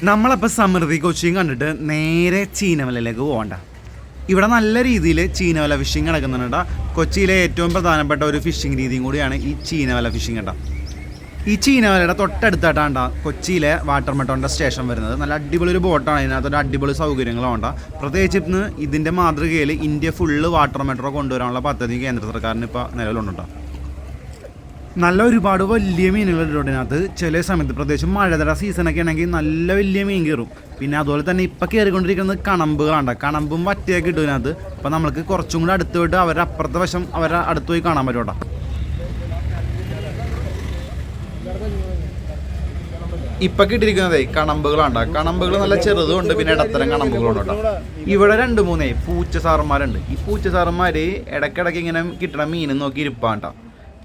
നമ്മളപ്പോൾ സമൃദ്ധി കൊച്ചിയും കണ്ടിട്ട് നേരെ ചീനവലയിലേക്ക് പോകണ്ട ഇവിടെ നല്ല രീതിയിൽ ചീനവല ഫിഷിംഗ് നടക്കുന്നുണ്ട് കൊച്ചിയിലെ ഏറ്റവും പ്രധാനപ്പെട്ട ഒരു ഫിഷിംഗ് രീതിയും കൂടിയാണ് ഈ ചീനവല ഫിഷിംഗ് കേട്ടോ. ഈ ചീനവലയുടെ തൊട്ടടുത്തായിട്ടാണ് കൊച്ചിയിലെ വാട്ടർ മെട്ടോണിന്റെ സ്റ്റേഷൻ വരുന്നത്. നല്ല അടിപൊളി ഒരു ബോട്ടാണ് ഇതിനകത്തൊരു അടിപൊളി സൗകര്യങ്ങളും ഉണ്ട്. പ്രത്യേകിച്ച് ഇന്ന് ഇതിന്റെ മാതൃകയിൽ ഇന്ത്യ ഫുള്ള് വാട്ടർ മെട്രോ കൊണ്ടുവരാനുള്ള പദ്ധതി കേന്ദ്ര സർക്കാരിന് ഇപ്പോൾ നിലവിലുണ്ട് നല്ല ഒരുപാട് വലിയ മീനുകൾ ഇതിനകത്ത്. ചില സമയത്ത് പ്രത്യേകിച്ച് മഴതട സീസണൊക്കെ ആണെങ്കിൽ നല്ല വലിയ മീൻ കയറും. പിന്നെ അതുപോലെ തന്നെ ഇപ്പം കയറിക്കൊണ്ടിരിക്കുന്നത് കണമ്പുകളാണ് കണമ്പും വറ്റയൊക്കെ ഇട്ടു ഇതിനകത്ത്. അപ്പം നമ്മൾക്ക് കുറച്ചും കൂടെ അടുത്ത് പോയിട്ട് അവരുടെ അപ്പുറത്തെ വശം അവരുടെ അടുത്ത് പോയി കാണാൻ പറ്റും കേട്ടോ. ഇപ്പൊ കിട്ടിയിരിക്കുന്നതേ കണമ്പുകളാണ് കണമ്പുകൾ നല്ല ചെറുതുണ്ട് പിന്നെ ഇടത്തരം കണമ്പുകളുണ്ട് കേട്ടോ. ഇവിടെ രണ്ട് മൂന്നേ പൂച്ച സാറന്മാരുണ്ട് ഈ പൂച്ച സാറന്മാര് ഇടക്കിടക്ക് ഇങ്ങനെ കിട്ടണ മീനും നോക്കി ഇരിപ്പാണ്ട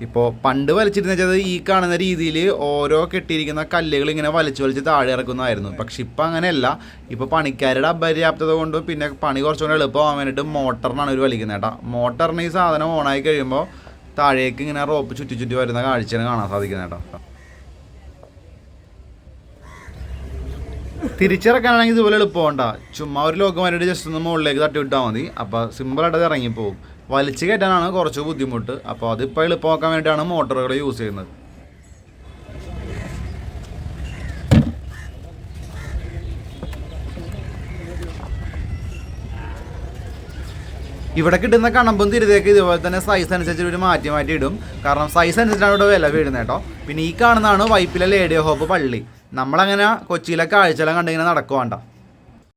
ഇപ്പോൾ പണ്ട് വലിച്ചിരുന്ന വെച്ചാൽ ഈ കാണുന്ന രീതിയിൽ ഓരോ കെട്ടിയിരിക്കുന്ന കല്ലുകൾ ഇങ്ങനെ വലിച്ചു വലിച്ച് താഴെ ഇറക്കുന്നതായിരുന്നു. പക്ഷെ ഇപ്പം അങ്ങനെയല്ല. ഇപ്പോൾ പണിക്കാരുടെ അപര്യാപ്തത കൊണ്ട് പിന്നെ പണി കുറച്ചുകൂടെ എളുപ്പമാകാൻ വേണ്ടിയിട്ട് മോട്ടറിനാണ് ഒരു വലിക്കുന്നത് കേട്ടോ. മോട്ടറിന് ഈ സാധനം ഓണായി കഴിയുമ്പോൾ താഴേക്ക് ഇങ്ങനെ റോപ്പ് ചുറ്റി ചുറ്റി വരുന്ന കാഴ്ചയാണ് കാണാൻ സാധിക്കുന്നത് കേട്ടോ. തിരിച്ചിറക്കാനാണെങ്കിൽ ഇതുപോലെ എളുപ്പമുണ്ട. ചുമ്മാ ഒരു ലോകമാരുടെ ജസ്റ്റ് ഒന്ന് മുകളിലേക്ക് തട്ടി വിട്ടാൽ മതി. അപ്പോൾ സിമ്പിളായിട്ട് അത് ഇറങ്ങിപ്പോവും. വലിച്ചു കയറ്റാനാണ് കുറച്ച് ബുദ്ധിമുട്ട്. അപ്പോൾ അതിപ്പോൾ എളുപ്പമാക്കാൻ വേണ്ടിയാണ് മോട്ടറുകൾ യൂസ് ചെയ്യുന്നത്. ഇവിടെ കിട്ടുന്ന കണമ്പും തിരുതേക്ക് ഇതുപോലെ തന്നെ സൈസ് അനുസരിച്ച് ഒരു മാറ്റി മാറ്റി ഇടും കാരണം സൈസ് അനുസരിച്ചാണ് ഇവിടെ വില വീഴുന്നത് കേട്ടോ. പിന്നെ ഈ കാണുന്നതാണ് വൈപ്പിലെ ലേഡിയോ ഹോപ്പ് പള്ളി. നമ്മളങ്ങനെ കൊച്ചിയിലെ കാഴ്ചയെല്ലാം കണ്ടിങ്ങനെ നടക്കുവാണ്ട.